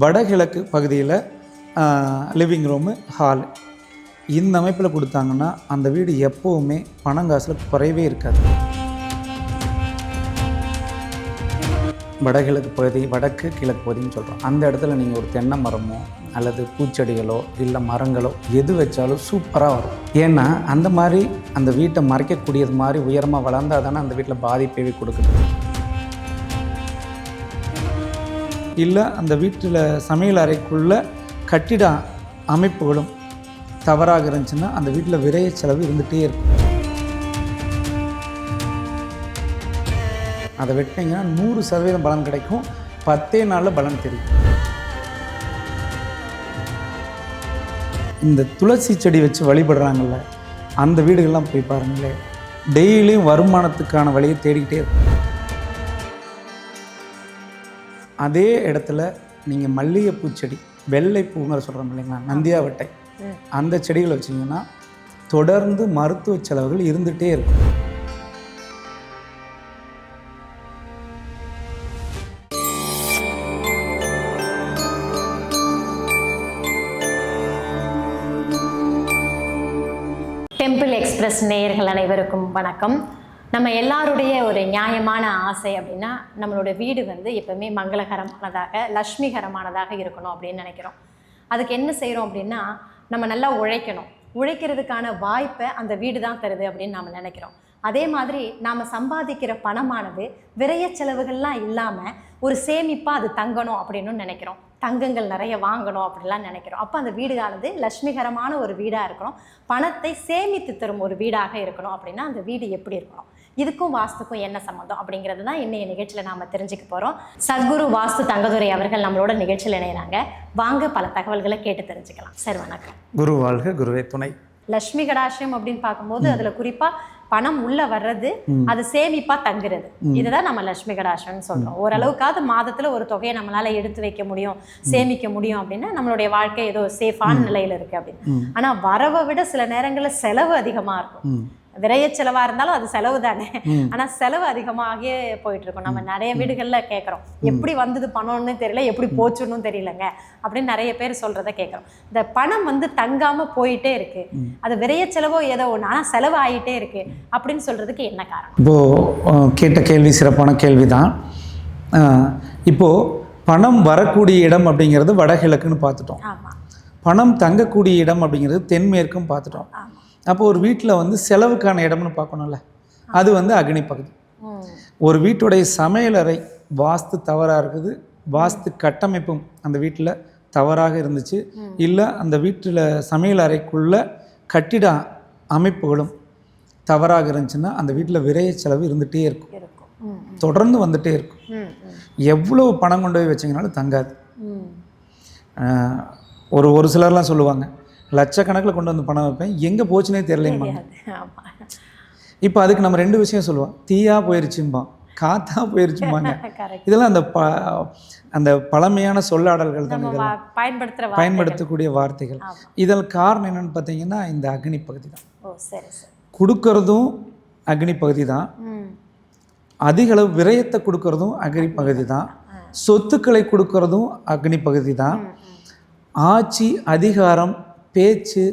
வடகிழக்கு பகுதியில் living room hall இந்த அமைப்பில் கொடுத்தாங்கன்னா அந்த வீடு எப்போவுமே பணங்காசில் குறையவே இருக்காது. வடகிழக்கு பகுதி வடக்கு கிழக்கு பகுதின்னு சொல்கிறோம் அந்த இடத்துல நீங்கள் ஒரு தென்னை மரமோ அல்லது பூச்செடிகளோ இல்லை மரங்களோ எது வச்சாலும் சூப்பராக வரும். ஏன்னா அந்த மாதிரி அந்த வீட்டை மறைக்கக்கூடியது மாதிரி உயரமாக வளர்ந்தால் தானே அந்த வீட்டில் பாதிப்பைவே கொடுக்குது. இல்லை அந்த வீட்டில் சமையல் அறைக்குள்ள கட்டிட அமைப்புகளும் தவறாக இருந்துச்சுன்னா அந்த வீட்டில் விரைய செலவு இருந்துகிட்டே இருக்கும். அதை வெட்டினீங்கன்னா நூறு சதவீதம் பலன் கிடைக்கும். பத்தே நாளில் பலன் தெரியும். இந்த துளசி செடி வச்சு வழிபடுறாங்கல்ல அந்த வீடுகள்லாம் போய் பாருங்களேன். டெய்லியும் வருமானத்துக்கான வழியை தேடிக்கிட்டே இருக்கும். அதே இடத்துல நீங்கள் மல்லிகைப்பூ செடி வெள்ளை பூங்கிற சொல்கிறோம் இல்லைங்களா நந்தியாவட்டை அந்த செடிகளை வச்சிங்கன்னா தொடர்ந்து மருத்துவ செலவுகள் இருந்துகிட்டே இருக்கும். டெம்பிள் எக்ஸ்பிரஸ் நேயர்கள் அனைவருக்கும் வணக்கம். நம்ம எல்லாருடைய ஒரு நியாயமான ஆசை அப்படின்னா நம்மளோட வீடு வந்து எப்பவுமே மங்களகரமானதாக லக்ஷ்மிகரமானதாக இருக்கணும் அப்படின்னு நினைக்கிறோம். அதுக்கு என்ன செய்கிறோம் அப்படின்னா நம்ம நல்லா உழைக்கணும். உழைக்கிறதுக்கான வாய்ப்பை அந்த வீடு தான் தருது அப்படின்னு நாம் நினைக்கிறோம். அதே மாதிரி நாம் சம்பாதிக்கிற பணமானது விரைய செலவுகள்லாம் இல்லாமல் ஒரு சேமிப்பாக அது தங்கணும் அப்படின்னு நினைக்கிறோம். தங்கங்கள் நிறைய வாங்கணும் அப்படிலாம் நினைக்கிறோம். அப்போ அந்த வீடானது லட்சுமிகரமான ஒரு வீடாக இருக்கணும். பணத்தை சேமித்து தரும் ஒரு வீடாக இருக்கணும் அப்படின்னா அந்த வீடு எப்படி இருக்கணும்? இதுக்கும் வாஸ்துக்கும் என்ன சம்மந்தம் அப்படிங்கிறது தான் இன்னைய நிகழ்ச்சியில் நாம் தெரிஞ்சுக்க போகிறோம் சத்குரு வாஸ்து தங்கதுரை அவர்கள் நம்மளோட நிகழ்ச்சியில் இணைகிறாங்க வாங்க பல தகவல்களை கேட்டு தெரிஞ்சுக்கலாம். சார் வணக்கம். குரு வாழ்க குருவே துணை லட்சுமி கடாட்சியம் அப்படின்னு பார்க்கும்போது அதுல குறிப்பா பணம் உள்ள வர்றது அது சேமிப்பா தங்குறது. இதுதான் நம்ம லட்சுமி கடாட்சம்னு சொல்றோம். ஓரளவுக்காவது மாதத்துல ஒரு தொகையை நம்மளால எடுத்து வைக்க முடியும் சேமிக்க முடியும் அப்படின்னா நம்மளுடைய வாழ்க்கை ஏதோ சேஃபான நிலையில இருக்கு அப்படின்னு. ஆனா வரவை விட சில நேரங்கள்ல செலவு அதிகமா இருக்கும். விரைய செலவா இருந்தாலும் அது செலவு தானே. ஆனா செலவு அதிகமாகவே போயிட்டு இருக்கும் நம்ம நிறைய வீடுகள்ல கேட்குறோம் எப்படி வந்தது பணம்னு தெரியல எப்படி போச்சுன்னு தெரியலங்க. அப்படின்னு நிறைய பேர் சொல்றத கேட்குறோம் இந்த பணம் வந்து தங்காம போயிட்டே இருக்கு. அது விரைய செலவோ ஏதோ ஒன்று ஆனா செலவு ஆயிட்டே இருக்கு அப்படின்னு சொல்றதுக்கு என்ன காரணம்? இப்போது கேட்ட கேள்வி சிறப்பான கேள்வி தான் இப்போது பணம் வரக்கூடிய இடம் அப்படிங்கிறது வடகிழக்குன்னு பார்த்துட்டோம். ஆமா. பணம் தங்கக்கூடிய இடம் அப்படிங்கிறது தென்மேற்கும் பார்த்துட்டோம். ஆமா. அப்போ ஒரு வீட்டில் வந்து செலவுக்கான இடம்னு பார்க்கணும்ல. அது வந்து அக்னி பகுதி. ஒரு வீட்டுடைய சமையலறை வாஸ்து தவறாக இருக்குது. வாஸ்து கட்டமைப்பும் அந்த வீட்டில் தவறாக இருந்துச்சு. இல்லை அந்த வீட்டில் சமையல் அறைக்குள்ள கட்டிட அமைப்புகளும் தவறாக இருந்துச்சுன்னா அந்த வீட்டில் விரைய செலவு இருந்துகிட்டே இருக்கும். தொடர்ந்து வந்துட்டே இருக்கும். எவ்வளவு பணம் கொண்டு போய் வச்சிங்கனாலும் தங்காது. ஒரு ஒரு சிலர்லாம் சொல்லுவாங்க. லட்சக்கணக்கில் கொண்டு வந்து பணம் வைப்பேன். எங்கே போச்சுனே ஆமா. இப்போ அதுக்கு நம்ம ரெண்டு விஷயம் சொல்லுவோம். தீயா போயிருச்சும்பான் காத்தா போயிருச்சும்பாங்க. கரெக்ட் இதெல்லாம் அந்த ப அந்த பழமையான சொல்லாடல்கள் தான் இதெல்லாம். வார்த்தைகள். பயன்படுத்தக்கூடிய வார்த்தைகள். இதன் காரணம் என்னன்னு பார்த்தீங்கன்னா இந்த அக்னி பகுதி தான். கொடுக்கறதும் அக்னி பகுதி தான். அதிக அளவு விரயத்தை கொடுக்கறதும் அக்னி பகுதி தான். சொத்துக்களை கொடுக்கறதும் அக்னி பகுதி தான். ஆட்சி அதிகாரம் பேச்சு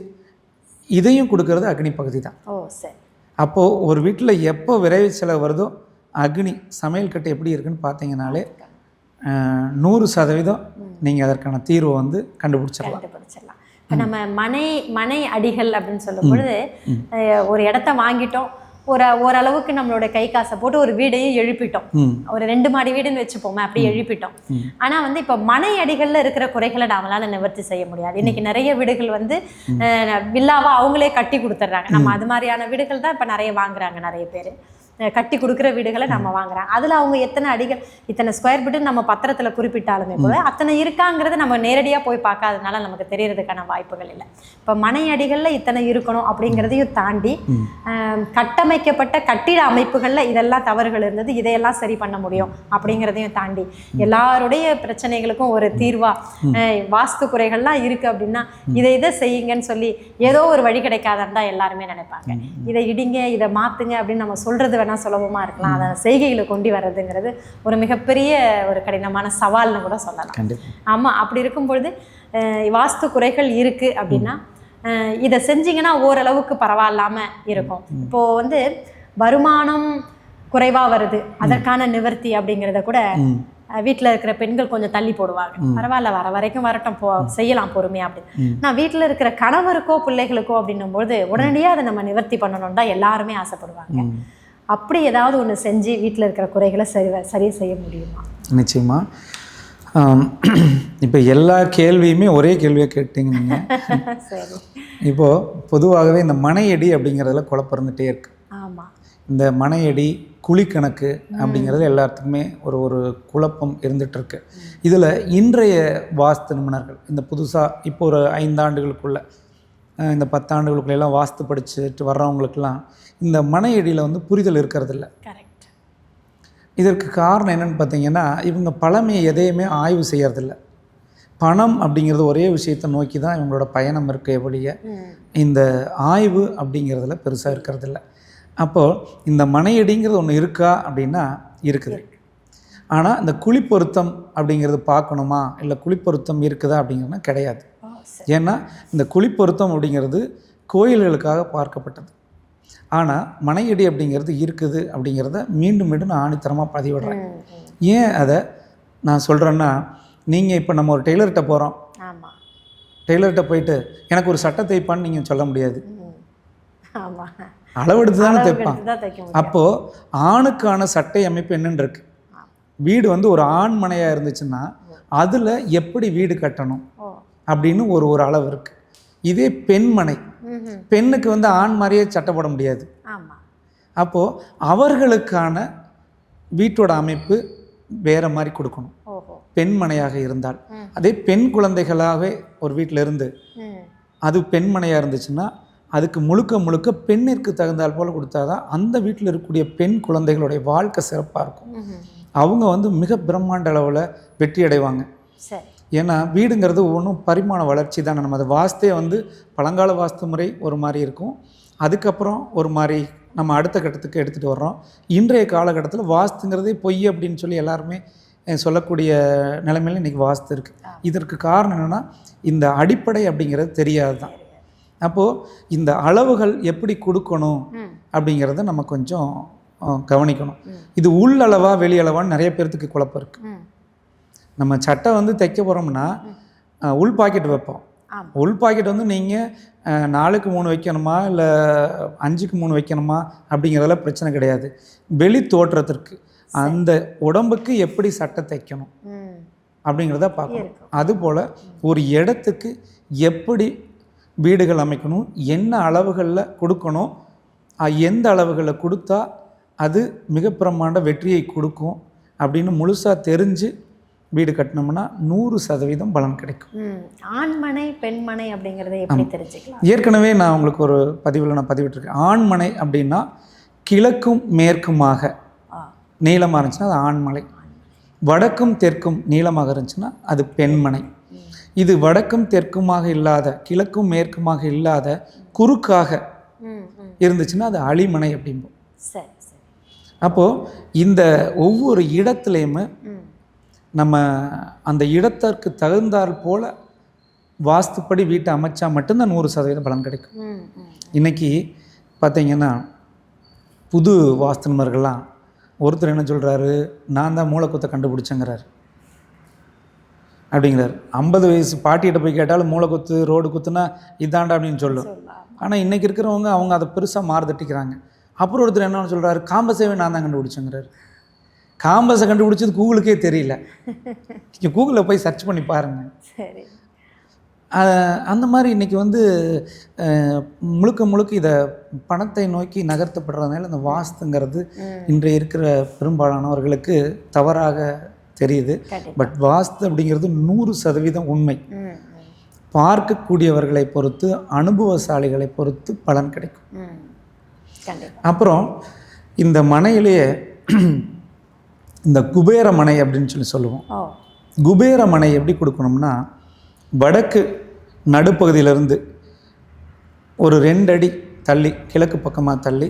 இதையும் கொடுக்கறது அக்னி பகுதி தான். ஓ சரி. அப்போது ஒரு வீட்டில் எப்போ விரைவு செலவு வருதோ அக்னி சமையல் கட்டு எப்படி இருக்குன்னு பார்த்தீங்கனாலே நூறு சதவீதம் நீங்கள் அதற்கான தீர்வை வந்து கண்டுபிடிச்சிடலாம். கண்டுபிடிச்சிடலாம். இப்போ நம்ம மனை மனை அடிகள் அப்படின்னு சொல்லும் பொழுது ஒரு இடத்த வாங்கிட்டோம் ஒரு ஓரளவுக்கு நம்மளோட கை காசை போட்டு ஒரு வீடையும் எழுப்பிட்டோம். ஒரு ரெண்டு மாடி வீடுன்னு வச்சுப்போமே அப்படி எழுப்பிட்டோம். ஆனா வந்து இப்ப மனை அடிகள்ல இருக்கிற குறைகளை நம்மளால நிவர்த்தி செய்ய முடியாது. இன்னைக்கு நிறைய வீடுகள் வந்து வில்லாவா அவங்களே கட்டி கொடுத்துட்றாங்க. நம்ம அது மாதிரியான வீடுகள் தான் இப்ப நிறைய வாங்குறாங்க நிறைய பேர். கட்டி கொடுக்குற வீடுகளை நம்ம வாங்குறாங்க. அதுல அவங்க எத்தனை அடிகள் இத்தனை ஸ்கொயர் ஃபீட்டு நம்ம பத்திரத்துல குறிப்பிட்டாலுமே கூட அத்தனை இருக்காங்கிறது நம்ம நேரடியா போய் பார்க்காதனால நமக்கு தெரியறதுக்கான வாய்ப்புகள் இல்லை. இப்ப மனை அடிகள்ல இத்தனை இருக்கணும் அப்படிங்கிறதையும் தாண்டி கட்டமைக்கப்பட்ட கட்டிட அமைப்புகள்ல இதெல்லாம் தவறுகள் இருந்தது இதையெல்லாம் சரி பண்ண முடியும் அப்படிங்கிறதையும் தாண்டி எல்லாருடைய பிரச்சனைகளுக்கும் ஒரு தீர்வா ஆஹ், வாஸ்து குறைகள்லாம் இருக்கு அப்படின்னா இதை இதை செய்யுங்கன்னு சொல்லி ஏதோ ஒரு வழி கிடைக்காதான் தான் எல்லாருமே நினைப்பாங்க. இதை இடிங்க இதை மாத்துங்க அப்படின்னு நம்ம சொல்றது வேணா சுலபமாக இருக்கலாம். அதை செய்கையில் கொண்டு வர்றதுங்கிறது ஒரு மிகப்பெரிய ஒரு கடினமான சவால்னு கூட சொல்லலாம். ஆமாம் அப்படி இருக்கும் பொழுது அஹ், வாஸ்து குறைகள் இருக்குது அப்படின்னா இதை செஞ்சீங்கன்னா ஓரளவுக்கு பரவாயில்லாம இருக்கும். இப்போ வந்து வருமானம் குறைவா வருது. அதற்கான நிவர்த்தி அப்படிங்கிறத கூட வீட்டில் இருக்கிற பெண்கள் கொஞ்சம் தள்ளி போடுவாங்க. பரவாயில்ல வர வரைக்கும் வரட்டும் போ செய்யலாம் பொறுமையா அப்படின்னு. நான் வீட்டில் இருக்கிற கணவருக்கோ பிள்ளைகளுக்கோ அப்படின்னும் போது உடனடியாக அதை நம்ம நிவர்த்தி பண்ணணும் தான் எல்லாருமே ஆசைப்படுவாங்க. அப்படி ஏதாவது ஒன்று செஞ்சு வீட்டில் இருக்கிற குறைகளை சரி சரி செய்ய முடியுமா? நிச்சயமா. இப்போ எல்லா கேள்வியுமே ஒரே கேள்வியாக கேட்டீங்க நீங்கள் இப்போது பொதுவாகவே இந்த மனையடி அப்படிங்கிறதுல குழப்பம் இருந்துகிட்டே இருக்கு. ஆமா. இந்த மனையடி குழிக்கணக்கு அப்படிங்கிறது எல்லாத்துக்குமே ஒரு ஒரு குழப்பம் இருந்துட்டு இருக்கு. இதில் இன்றைய வாஸ்து நிபுணர்கள் இந்த புதுசாக இப்போ ஒரு ஐந்தாண்டுகளுக்குள்ள இந்த பத்தாண்டுகளுக்குள்ள எல்லாம் வாஸ்து படிச்சுட்டு வர்றவங்களுக்கெல்லாம் இந்த மனையடியில் வந்து புரிதல் இருக்கிறதில்ல. கரெக்ட் இதற்கு காரணம் என்னன்னு பார்த்தீங்கன்னா இவங்க பழமையை எதையுமே ஆய்வு செய்யறதில்ல. பணம் அப்படிங்கிறது ஒரே விஷயத்தை நோக்கி தான் இவங்களோட பயணம் இருக்க ஒழிய இந்த ஆய்வு அப்படிங்கிறதுல பெருசாக இருக்கிறதில்ல. அப்போது இந்த மனையடிங்கிறது ஒன்று இருக்கா அப்படின்னா இருக்குது. ஆனால் இந்த குழி பொருத்தம் அப்படிங்கிறது பார்க்கணுமா? இல்லை குழி பொருத்தம் இருக்குதா அப்படிங்கிறதுனா கிடையாது. ஏன்னா இந்த குழி பொருத்தம் அப்படிங்கிறது கோயில்களுக்காக பார்க்கப்பட்டது. ஆனால் மனையடி அப்படிங்கிறது இருக்குது அப்படிங்கிறத மீண்டும் மீண்டும் நான் ஆணித்தரமாக பதிவிடுறேன். ஏன் அதை நான் சொல்கிறேன்னா நீங்கள் இப்போ நம்ம ஒரு டெய்லர்கிட்ட போகிறோம் டெய்லர்கிட்ட போயிட்டு எனக்கு ஒரு சட்டை தைப்பான்னு நீங்கள் சொல்ல முடியாது. அளவெடுத்து தானே தைப்பான். அப்போது ஆணுக்கான சட்டை அமைப்பு என்னன்னு இருக்கு. வீடு வந்து ஒரு ஆண் மனையாக இருந்துச்சுன்னா அதில் எப்படி வீடு கட்டணும் அப்படின்னு ஒரு ஒரு அளவு இருக்குது இதே பெண்மனை. பெண்ணுக்கு வந்து ஆண் மாதிரியே சட்டை போட முடியாது. அப்போது அவர்களுக்கான வீட்டோட அமைப்பு வேற மாதிரி கொடுக்கணும். பெண்மனையாக இருந்தால். அதே பெண் குழந்தைகளாகவே ஒரு வீட்டில் இருந்து அது பெண்மனையாக இருந்துச்சுன்னா அதுக்கு முழுக்க முழுக்க பெண்ணிற்கு தகுந்தால் போல் கொடுத்தாதான் அந்த வீட்டில் இருக்கக்கூடிய பெண் குழந்தைகளுடைய வாழ்க்கை சிறப்பாக இருக்கும். அவங்க வந்து மிக பிரம்மாண்ட அளவில் வெற்றி அடைவாங்க. ஏன்னா வீடுங்கிறது ஒன்றும் பரிமாண வளர்ச்சி தானே. நம்ம அது வாஸ்தே வந்து பழங்கால வாஸ்து முறை ஒரு மாதிரி இருக்கும். அதுக்கப்புறம் ஒரு மாதிரி நம்ம அடுத்த கட்டத்துக்கு எடுத்துகிட்டு வர்றோம். இன்றைய காலகட்டத்தில் வாஸ்துங்கிறதே பொய் அப்படின்னு சொல்லி எல்லாருமே சொல்லக்கூடிய நிலைமையில இன்றைக்கி வாஸ்து இருக்குது இதற்கு காரணம் என்னென்னா இந்த அடிப்படை அப்படிங்கிறது தெரியாது தான் அப்போது இந்த அளவுகள் எப்படி கொடுக்கணும் அப்படிங்கிறத நம்ம கொஞ்சம் கவனிக்கணும். இது உள்ளளவா வெளியளவான்னு நிறைய பேர்த்துக்கு குழப்பம் இருக்குது நம்ம சட்டை வந்து தைக்க போகிறோம்னா உள் பாக்கெட் வைப்போம். உள் பாக்கெட் வந்து நீங்கள் நாலுக்கு மூணு வைக்கணுமா? இல்லை அஞ்சுக்கு மூணு வைக்கணுமா? அப்படிங்கிறதெல்லாம் பிரச்சனை கிடையாது. வெளி தோற்றத்திற்கு அந்த உடம்புக்கு எப்படி சட்டை தைக்கணும்? அப்படிங்கிறத பார்க்கணும். அதுபோல் ஒரு இடத்துக்கு எப்படி வீடுகள் அமைக்கணும்? என்ன அளவுகளில் கொடுக்கணும்? எந்த அளவுகளில் கொடுத்தா அது மிக பிரமாண்ட வெற்றியை கொடுக்கும்? அப்படின்னு முழுசாக தெரிஞ்சு வீடு கட்டினோம்னா நூறு சதவீதம் பலன் கிடைக்கும். ஆண்மனை பெண்மனை அப்படிங்கறத எப்படி தெரிஞ்சுக்கலாம்? ஏற்கனவே நான் உங்களுக்கு ஒரு பதிவில் நான் பதிவிட்டிருக்கேன். ஆண்மனை அப்படின்னா கிழக்கும் மேற்குமாக நீளமாக இருந்துச்சுன்னா அது ஆண்மலை. வடக்கும் தெற்கும் நீளமாக இருந்துச்சுன்னா அது பெண்மனை. இது வடக்கும் தெற்குமாக இல்லாத கிழக்கும் மேற்குமாக இல்லாத குறுக்காக இருந்துச்சுன்னா அது அழிமனை அப்படிம்போம். அப்போது இந்த ஒவ்வொரு இடத்துலையுமே நம்ம அந்த இடத்திற்கு தகுந்தாற் போல வாஸ்துப்படி வீட்டை அமைச்சா மட்டும்தான் நூறு சதவீதம் பலன் கிடைக்கும். இன்னைக்கு பார்த்தீங்கன்னா புது வாஸ்துநர்கள்லாம் ஒருத்தர் என்ன சொல்கிறாரு நான் தான் மூளைக்குத்தை கண்டுபிடிச்சேங்கிறாரு. அப்படிங்கிறாரு. ஐம்பது வயசு பாட்டிகிட்ட போய் கேட்டாலும் மூளைக்குத்து ரோடு குத்துனா இதாண்டா அப்படின்னு சொல்லும். ஆனால் இன்றைக்கி இருக்கிறவங்க அவங்க அதை பெருசாக மாறுதட்டிக்கிறாங்க அப்புறம் ஒருத்தர் என்ன சொல்கிறாரு காம்பஸேவே நான் தான் கண்டுபிடிச்சேங்கிறாரு. காம்பஸை கண்டுபிடிச்சது கூகுளுக்கே தெரியல. நீங்கள் கூகுளில் போய் சர்ச் பண்ணி பாருங்கள் சரி. அந்த மாதிரி இன்றைக்கி வந்து முழுக்க முழுக்க இதை பணத்தை நோக்கி நகர்த்தப்படுறதுனால இந்த வாஸ்துங்கிறது இன்றைய இருக்கிற பெரும்பாலானவர்களுக்கு தவறாக தெரியுது. பட் வாஸ்து அப்படிங்கிறது நூறு சதவீதம் உண்மை. பார்க்கக்கூடியவர்களை பொறுத்து அனுபவசாலிகளை பொறுத்து பலன் கிடைக்கும். அப்புறம் இந்த மனையிலேயே இந்த குபேர மனை அப்படின்னு சொல்லி சொல்லுவோம். ஓ. குபேர மனை எப்படி கொடுக்கணும்னா வடக்கு நடுப்பகுதியிலிருந்து ஒரு ரெண்டு அடி தள்ளி கிழக்கு பக்கமாக தள்ளி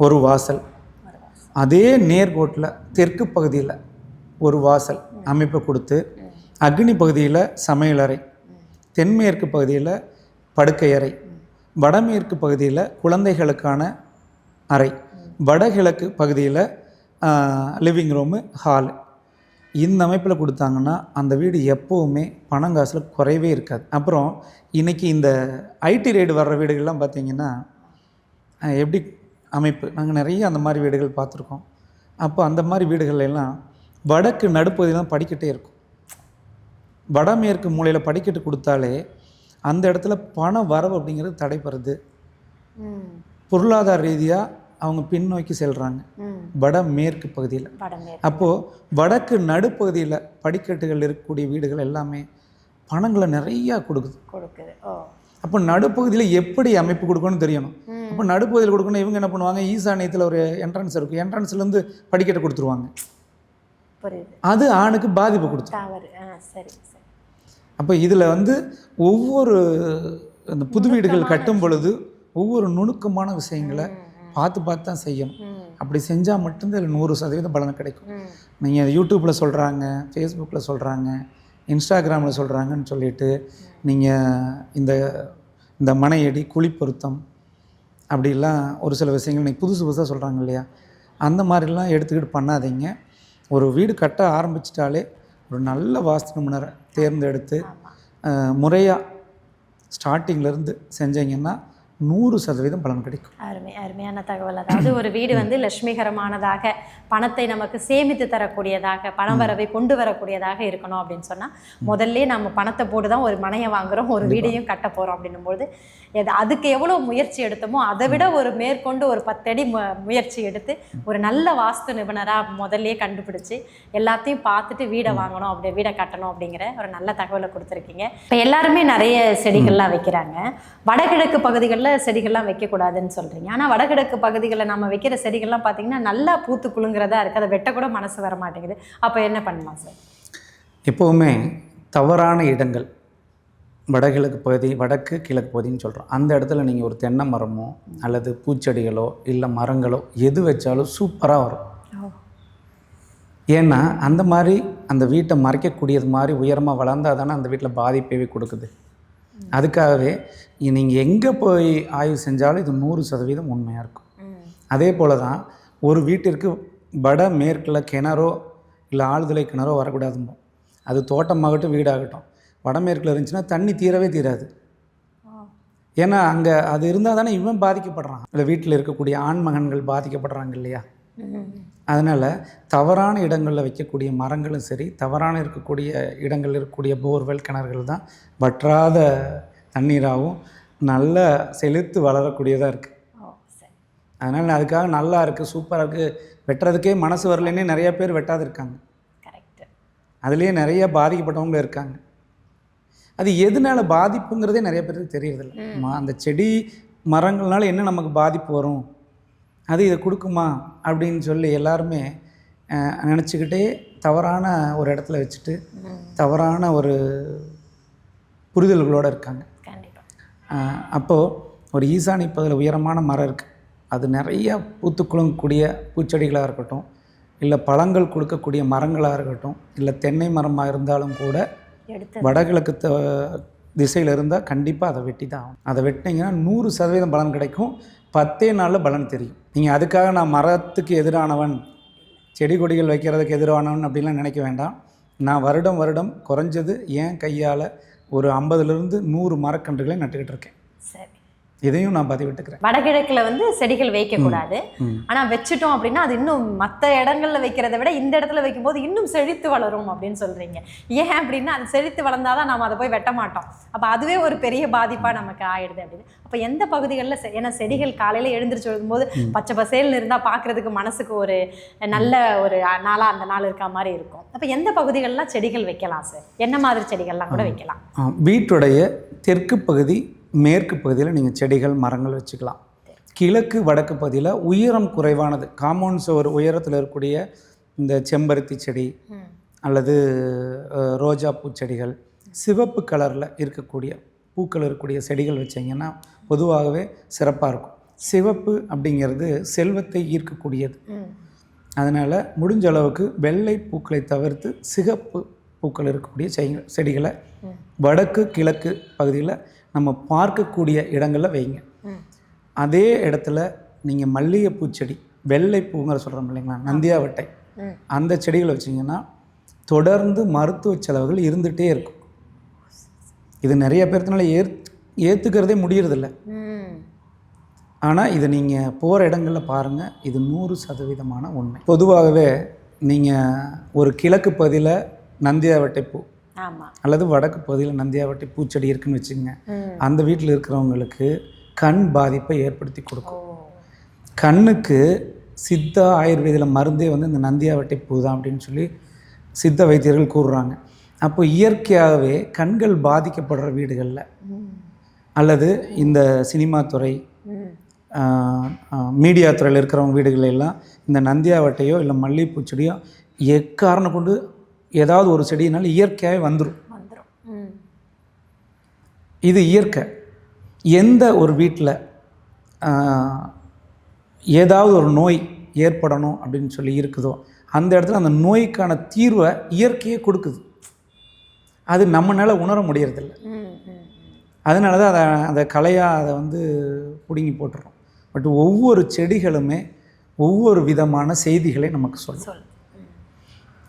ஒரு வாசல். அதே நேர்கோட்டில் தெற்கு பகுதியில் ஒரு வாசல் அமைப்பை கொடுத்து அக்னி பகுதியில் சமையலறை தென்மேற்கு பகுதியில் படுக்கை அறை வடமேற்கு பகுதியில் குழந்தைகளுக்கான அறை வடகிழக்கு பகுதியில் லிவிங் ரூமு ஹாலு இந்த அமைப்பில் கொடுத்தாங்கன்னா அந்த வீடு எப்போவுமே பணங்காசில் குறைவே இருக்காது. அப்புறம் இன்றைக்கி இந்த ஐடி ரைடு வர்ற வீடுகள்லாம் பார்த்தீங்கன்னா எப்படி அமைப்பு? நாங்கள் நிறைய அந்த மாதிரி வீடுகள் பார்த்துருக்கோம் அப்போ அந்த மாதிரி வீடுகள் எல்லாம் வடக்கு நடுப்பகுதியெலாம் படிக்கட்டே இருக்கும். வடமேற்கு மூலையில் படிக்கட்டு கொடுத்தாலே அந்த இடத்துல பண வரவு அப்படிங்கிறது தடைப்படுறது ம். பொருளாதார ரீதியாக அவங்க பின்னோக்கி செல்கிறாங்க ம். வடமேற்கு பகுதியில். அப்போது வடக்கு நடுப்பகுதியில் படிக்கட்டுகள் இருக்கக்கூடிய வீடுகள் எல்லாமே பணங்களை நிறையா கொடுக்குது. கொடுக்குது. அப்போ நடுப்பகுதியில் எப்படி அமைப்பு கொடுக்கணும்னு தெரியணும். அப்போ நடுப்பகுதியில் கொடுக்கணும் இவங்க என்ன பண்ணுவாங்க? ஈசானியத்தில் ஒரு என்ட்ரன்ஸ் இருக்கும் என்ட்ரன்ஸ்லேருந்து படிக்கட்டை கொடுத்துருவாங்க. அது ஆணுக்கு பாதிப்பு சரி அப்போ இதில் வந்து ஒவ்வொரு அந்த புது வீடுகள் கட்டும் பொழுது ஒவ்வொரு நுணுக்கமான விஷயங்களை பார்த்து பார்த்து தான் செய்யணும். அப்படி செஞ்சால் மட்டும்தான் இதில் நூறு சதவீதம் பலன் கிடைக்கும். நீங்கள் யூடியூப்பில் சொல்கிறாங்க ஃபேஸ்புக்கில் சொல்கிறாங்க இன்ஸ்டாகிராமில் சொல்கிறாங்கன்னு சொல்லிட்டு நீங்கள் இந்த இந்த மனையடி குழி பொருத்தம் அப்படிலாம் ஒரு சில விஷயங்கள் இன்னைக்கு புதுசு புதுசாக சொல்கிறாங்க இல்லையா? அந்த மாதிரிலாம் எடுத்துக்கிட்டு பண்ணாதீங்க. ஒரு வீடு கட்ட ஆரம்பிச்சிட்டாலே ஒரு நல்ல வாஸ்து நிபுணரை தேர்ந்தெடுத்து முறையாக ஸ்டார்டிங்லேருந்து செஞ்சீங்கன்னா நூறு சதவீதம் பலன் கிடைக்கும். அருமை அருமையான தகவல். அதாவது ஒரு வீடு வந்து லட்சுமிகரமானதாக பணத்தை நமக்கு சேமித்து தரக்கூடியதாக பணம் வரவை கொண்டு வரக்கூடியதாக இருக்கணும் அப்படின்னு சொன்னால் முதல்ல நம்ம பணத்தை போட்டு தான் ஒரு மனையை வாங்குறோம் ஒரு வீடையும் கட்ட போகிறோம் அப்படின்னும்போது எது அதுக்கு எவ்வளோ முயற்சி எடுத்தோமோ அதை விட ஒரு மேற்கொண்டு ஒரு பத்தடி முயற்சி எடுத்து ஒரு நல்ல வாஸ்து நிபுணராக முதல்லயே கண்டுபிடிச்சு எல்லாத்தையும் பார்த்துட்டு வீடை வாங்கணும் அப்படி வீடை கட்டணும் அப்படிங்கிற ஒரு நல்ல தகவலை கொடுத்துருக்கீங்க. இப்போ எல்லாருமே நிறைய செடிகள்லாம் வைக்கிறாங்க. வடகிழக்கு பகுதிகளில் செடிகள்லாம் வைக்கக்கூடாதுன்னு சொல்கிறீங்க ஆனால் வடகிழக்கு பகுதிகளில் நம்ம வைக்கிற செடிகள்லாம் பார்த்தீங்கன்னா நல்லா பூத்து குலுங்குறதா இருக்குது அதை வெட்டக்கூட மனசு வர மாட்டேங்குது. அப்போ என்ன பண்ணலாம் சார்? எப்போவுமே தவறான இடங்கள் வடகிழக்கு பகுதி வடக்கு கிழக்கு பகுதின்னு சொல்கிறோம் அந்த இடத்துல நீங்கள் ஒரு தென்னை மரமோ அல்லது பூச்செடிகளோ இல்லை மரங்களோ எது வச்சாலும் சூப்பராக வரும். ஏன்னா அந்த மாதிரி அந்த வீட்டை மறைக்கக்கூடியது மாதிரி உயரமாக வளர்ந்தால் தானே அந்த வீட்டில் பாதிப்பையே கொடுக்குது. அதுக்காகவே நீங்கள் எங்கே போய் ஆய்வு செஞ்சாலும் இது நூறு சதவீதம் உண்மையாக இருக்கும். அதே போல தான் ஒரு வீட்டிற்கு வட மேற்கில் கிணறோ இல்லை ஆழ்துளை கிணறோ வரக்கூடாதும்போ. அது தோட்டமாகட்டும் வீடாகட்டும். வடமேற்கில் இருந்துச்சுன்னா தண்ணி தீரவே தீராது. ஏன்னா அங்கே அது இருந்தால் தானே இவன் பாதிக்கப்படுறான். இல்லை வீட்டில் இருக்கக்கூடிய ஆண் மகன்கள் பாதிக்கப்படுறாங்க இல்லையா? அதனால் தவறான இடங்களில் வைக்கக்கூடிய மரங்களும் சரி தவறான இருக்கக்கூடிய இடங்களில் இருக்கக்கூடிய போர்வெல் கிணறுகள் தான் வற்றாத தண்ணீராகவும் நல்ல செழித்து வளரக்கூடியதாக இருக்குது அதனால் அதுக்காக நல்லா இருக்குது சூப்பராக இருக்குது வெட்டுறதுக்கே மனசு வரலைன்னே நிறைய பேர் வெட்டாது இருக்காங்க. கரெக்ட். அதுலேயே நிறைய பாதிக்கப்பட்டவங்களும் இருக்காங்க. அது எதனால பாதிப்புங்கிறதே நிறைய பேருக்கு தெரியறதில்ல. ம- அந்த செடி மரங்கள்னால என்ன நமக்கு பாதிப்பு வரும்? அது இதை கொடுக்குமா? அப்படின்னு சொல்லி எல்லாருமே நினச்சிக்கிட்டே தவறான ஒரு இடத்துல வச்சுட்டு தவறான ஒரு புரிதல்களோடு இருக்காங்க. அப்போது ஒரு ஈசானி பகுதியில் உயரமான மரம் இருக்குது அது நிறைய பூத்து குலுங்கக்கூடிய பூச்செடிகளாக இருக்கட்டும் இல்லை பழங்கள் கொடுக்கக்கூடிய மரங்களாக இருக்கட்டும் இல்லை தென்னை மரமாக இருந்தாலும் கூட வடகிழக்கு த திசையில் இருந்தால் கண்டிப்பாக அதை வெட்டி தான் ஆகணும். அதை வெட்டினீங்கன்னா நூறு சதவீதம் பலன் கிடைக்கும். பத்தே நாளில் பலன் தெரியும். நீங்கள் அதுக்காக நான் மரத்துக்கு எதிரானவன் செடி கொடிகள் வைக்கிறதுக்கு எதிரானவன் அப்படின்லாம் நினைக்க வேண்டாம். நான் வருடம் வருடம் குறைஞ்சது என் கையால் ஒரு ஐம்பதுலேருந்து நூறு மரக்கன்றுகளை நட்டுக்கிட்டு இருக்கேன். சரி. இதையும் நான் பதிவிட்டுக்கிறேன் வடகிழக்குல வந்து செடிகள் வைக்கக்கூடாது ம். ஆனா வச்சுட்டோம் அப்படின்னா அது இன்னும் மற்ற இடங்கள்ல வைக்கிறதை விட இந்த இடத்துல வைக்கும்போது இன்னும் செழித்து வளரும் அப்படின்னு சொல்றீங்க. ஏன் அப்படின்னா அது செழித்து வளர்ந்தாதான் நம்ம அதை போய் வெட்ட மாட்டோம். அப்ப அதுவே ஒரு பெரிய பாதிப்பா நமக்கு ஆயிடுது அப்படின்னு. அப்ப எந்த பகுதிகளில் ஏன்னா செடிகள் காலையில எழுந்திரிச்சு எழுதும்போது பச்சை பசேல்னு இருந்தா பார்க்கிறதுக்கு மனசுக்கு ஒரு நல்ல ஒரு நாளா அந்த நாள் இருக்க மாதிரி இருக்கும். அப்ப எந்த பகுதிகள்லாம் செடிகள் வைக்கலாம் சார்? என்ன மாதிரி செடிகள்லாம் கூட வைக்கலாம்? வீட்டுடைய தெற்கு பகுதி மேற்கு பகுதியில் நீங்கள் செடிகள் மரங்கள் வச்சுக்கலாம். கிழக்கு வடக்கு பகுதியில் உயரம் குறைவானது. காம்பவுண்ட் சுவர் உயரத்தில் இருக்கக்கூடிய இந்த செம்பருத்தி செடி. அல்லது ரோஜா பூச்செடிகள் சிவப்பு கலரில் இருக்கக்கூடிய பூக்கள் இருக்கக்கூடிய செடிகள் வச்சிங்கன்னா பொதுவாகவே சிறப்பாக இருக்கும். சிவப்பு அப்படிங்கிறது செல்வத்தை ஈர்க்கக்கூடியது. அதனால் முடிஞ்ச அளவுக்கு வெள்ளை பூக்களை தவிர்த்து சிகப்பு பூக்கள் இருக்கக்கூடிய செடி செடிகளை வடக்கு கிழக்கு பகுதியில் நம்ம பார்க்கக்கூடிய இடங்களில் வைங்க. அதே இடத்துல நீங்கள் மல்லிகைப்பூ செடி வெள்ளை பூங்கிற சொல்கிறோம் இல்லைங்களா? நந்தியாவட்டை. அந்த செடிகளை வச்சிங்கன்னா தொடர்ந்து மருத்துவ செலவுகள் இருந்துகிட்டே இருக்கும். இது நிறைய பேர்த்தினால ஏற் ஏற்றுக்கிறதே முடியறதில்ல. ஆனால் இதை நீங்கள் போகிற இடங்களில் பாருங்கள் இது நூறு சதவீதமான உண்மை. பொதுவாகவே நீங்கள் ஒரு கிழக்கு பகுதியில் நந்தியாவட்டை பூ அல்லது வடக்கு பகுதியில் நந்தியாவட்டை பூச்செடி இருக்குன்னு வச்சுக்கோங்க. ம். அந்த வீட்டில் இருக்கிறவங்களுக்கு கண் பாதிப்பை ஏற்படுத்தி கொடுக்கும். கண்ணுக்கு சித்தா ஆயுர்வேதியில் மருந்தே வந்து இந்த நந்தியாவட்டை பூ தான் அப்படின்னு சொல்லி சித்த வைத்தியர்கள் கூறுறாங்க. அப்போ இயற்கையாகவே கண்கள் பாதிக்கப்படுற வீடுகளில் அல்லது இந்த சினிமா துறை மீடியா துறையில் இருக்கிறவங்க வீடுகள் எல்லாம் இந்த நந்தியாவட்டையோ இல்லை மல்லிகைப்பூ செடியோ எக்காரணம் கொண்டு ஏதாவது ஒரு செடியினால இயற்கையாகவே வந்துடும் இது இயற்கை. எந்த ஒரு வீட்டில் ஏதாவது ஒரு நோய் ஏற்படணும் அப்படின்னு சொல்லி இருக்குதோ அந்த இடத்துல அந்த நோய்க்கான தீர்வை இயற்கையே கொடுக்குது. அது நம்மளால் உணர முடியறதில்ல. அதனால தான் அதை அந்த கலையாக அதை வந்து பிடுங்கி போட்டுறோம். பட் ஒவ்வொரு செடிகளுமே ஒவ்வொரு விதமான செய்திகளை நமக்கு சொல்லும்.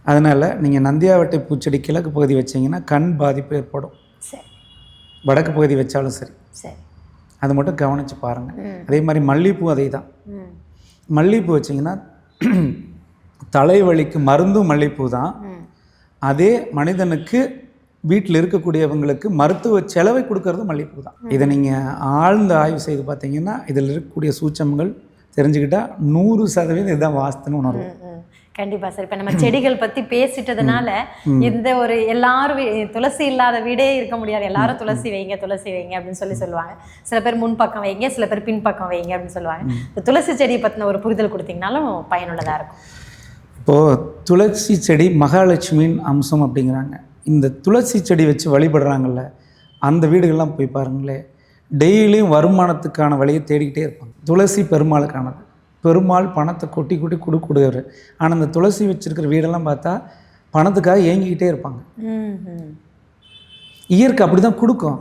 அதனால் நீங்கள் நந்தியாவட்டை பூச்செடி கிழக்கு பகுதி வச்சீங்கன்னா கண் பாதிப்பு ஏற்படும். சரி. வடக்கு பகுதி வச்சாலும் சரி. சரி. அது மட்டும் கவனித்து பாருங்கள் அதே மாதிரி மல்லிகைப்பூ அதே தான் மல்லிகைப்பூ வச்சிங்கன்னா தலைவலிக்கு மருந்தும் மல்லிகைப்பூ தான் அதே மனிதனுக்கு வீட்டில் இருக்கக்கூடியவங்களுக்கு மருத்துவ செலவை கொடுக்கறது மல்லிகைப்பூ தான் இதை நீங்கள் ஆழ்ந்த ஆய்வு செய்து பார்த்தீங்கன்னா இதில் இருக்கக்கூடிய சூச்சங்கள் தெரிஞ்சுக்கிட்டா நூறு சதவீதம் இதுதான் வாஸ்துன்னு ம். கண்டிப்பா சார். இப்ப நம்ம செடிகள் பத்தி பேசிட்டதுனால இந்த ஒரு எல்லாரும் துளசி இல்லாத வீடே இருக்க முடியாது. எல்லாரும் துளசி வைங்க துளசி வைங்க அப்படின்னு சொல்லி சொல்லுவாங்க. சில பேர் முன்பக்கம் வைங்க சில பேர் பின்பக்கம் வைங்க அப்படின்னு சொல்லுவாங்க. இந்த துளசி செடி பத்தின ஒரு புரிதல் கொடுத்தீங்கனாலும் பயனுள்ளதா இருக்கும். இப்போது துளசி செடி மகாலட்சுமியின் அம்சம் அப்படிங்கிறாங்க. இந்த துளசி செடி வச்சு வழிபடுறாங்கல்ல அந்த வீடுகள்லாம் போய் பாருங்களேன். டெய்லியும் வருமானத்துக்கான வழியை தேடிக்கிட்டே இருப்பாங்க. துளசி பெருமாளுக்கானது. பெருமாள் பணத்தை கொட்டி கொட்டி கொடுக்குடுவார் ஆனால் இந்த துளசி வச்சிருக்கிற வீடெல்லாம் பார்த்தா பணத்துக்காக ஏங்கிக்கிட்டே இருப்பாங்க. இயற்கை அப்படி தான் கொடுக்கும்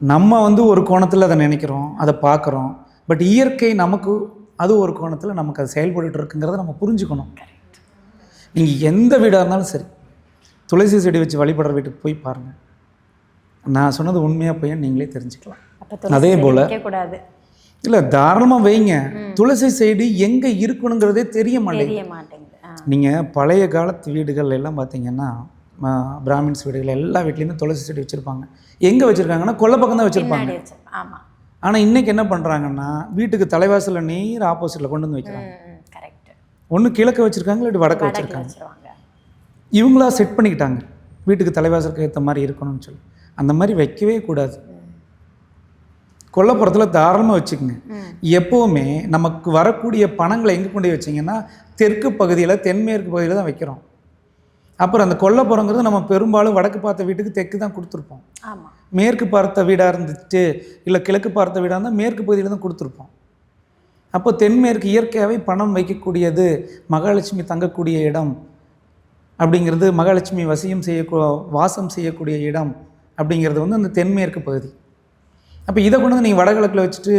நம்ம வந்து ஒரு கோணத்தில் அதை நினைக்கிறோம் அதை பார்க்குறோம். பட் இயற்கை நமக்கு அது ஒரு கோணத்தில் நமக்கு அது செயல்பட்டுட்டு இருக்குங்கிறத நம்ம புரிஞ்சுக்கணும். நீங்கள் எந்த வீடாக இருந்தாலும் சரி துளசி செடி வச்சு வழிபடுற வீட்டுக்கு போய் பாருங்கள் நான் சொன்னது உண்மையாக போய் நீங்களே தெரிஞ்சுக்கலாம். அதே போல- இல்லை தாராளமாக வைங்க. துளசி செடி எங்கே இருக்கணுங்கிறதே தெரிய மாட்டேங்குது. நீங்கள் பழைய காலத்து வீடுகள் எல்லாம் பார்த்தீங்கன்னா பிராமின்ஸ் வீடுகள் எல்லா வீட்லேயுமே துளசி செடி வச்சுருப்பாங்க. எங்கே வச்சுருக்காங்கன்னா கொல்லை பக்கம் தான் வச்சுருப்பாங்க. பின்னாடி வச்சு ஆமா. ஆனால் இன்றைக்கி என்ன பண்ணுறாங்கன்னா வீட்டுக்கு தலைவாசலில் நேர் ஆப்போசிட்டில் கொண்டு வந்து வைக்கிறாங்க. கரெக்ட் ஒன்று கிழக்கு வச்சுருக்காங்க இல்லாட்டி வடக்கு வச்சுருக்காங்க? இவங்களா செட் பண்ணிக்கிட்டாங்க. வீட்டுக்கு தலைவாசலுக்கு ஏற்ற மாதிரி இருக்கணும்னு சொல்லி. அந்த மாதிரி வைக்கவே கூடாது. கொல்லப்புறத்தில் தாராளமாக வச்சுக்கோங்க. எப்போவுமே நமக்கு வரக்கூடிய பணங்களை எங்கே கொண்டு போய் வச்சிங்கன்னா தெற்கு பகுதியில் தென்மேற்கு பகுதியில் தான் வைக்கிறோம். அப்புறம் அந்த கொல்லப்புறங்கிறது நம்ம பெரும்பாலும் வடக்கு பார்த்த வீட்டுக்கு தெற்கு தான் கொடுத்துருப்போம். மேற்கு பார்த்த வீடாக இருந்துச்சு இல்லை கிழக்கு பார்த்த வீடாக இருந்தால் மேற்கு பகுதியில் தான் கொடுத்துருப்போம். அப்போ தென்மேற்கு இயற்கையாகவே பணம் வைக்கக்கூடியது மகாலட்சுமி தங்கக்கூடிய இடம் அப்படிங்கிறது மகாலட்சுமி வசியம் செய்ய வாசம் செய்யக்கூடிய இடம் அப்படிங்கிறது வந்து அந்த தென்மேற்கு பகுதி. அப்போ இதை கொண்டு வந்து நீங்கள் வடகிழக்கில் வச்சுட்டு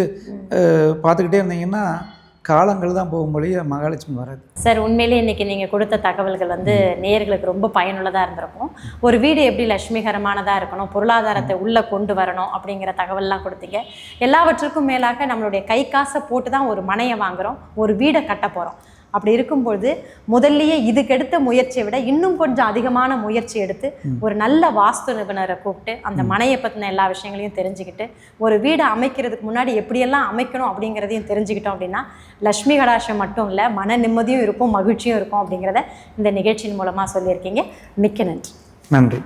பார்த்துக்கிட்டே இருந்தீங்கன்னா காலங்கள் தான் போகும்போது மகாலட்சுமி வராது. சார் உண்மையிலேயே இன்னைக்கு நீங்கள் கொடுத்த தகவல்கள் வந்து நேயர்களுக்கு ரொம்ப பயனுள்ளதாக இருந்திருக்கும். ஒரு வீடு எப்படி லட்சுமிகரமானதாக இருக்கணும் பொருளாதாரத்தை உள்ளே கொண்டு வரணும் அப்படிங்கிற தகவல்லாம் கொடுத்தீங்க. எல்லாவற்றுக்கும் மேலாக நம்மளுடைய கை காசை போட்டு தான் ஒரு மனையை வாங்குறோம் ஒரு வீடை கட்ட போகிறோம் அப்படி இருக்கும்பொழுது முதல்லயே இதுக்கெடுத்த முயற்சியை விட இன்னும் கொஞ்சம் அதிகமான முயற்சி எடுத்து ஒரு நல்ல வாஸ்து நிபுணரை கூப்பிட்டு அந்த மனையை பற்றின எல்லா விஷயங்களையும் தெரிஞ்சுக்கிட்டு ஒரு வீடை அமைக்கிறதுக்கு முன்னாடி எப்படியெல்லாம் அமைக்கணும் அப்படிங்கிறதையும் தெரிஞ்சுக்கிட்டோம் அப்படின்னா லக்ஷ்மி கடாட்சம் மட்டும் இல்லை மன நிம்மதியும் இருக்கும் மகிழ்ச்சியும் இருக்கும் அப்படிங்கிறத இந்த நிகழ்ச்சியின் மூலமாக சொல்லியிருக்கீங்க. மிக்க நன்றி. நன்றி.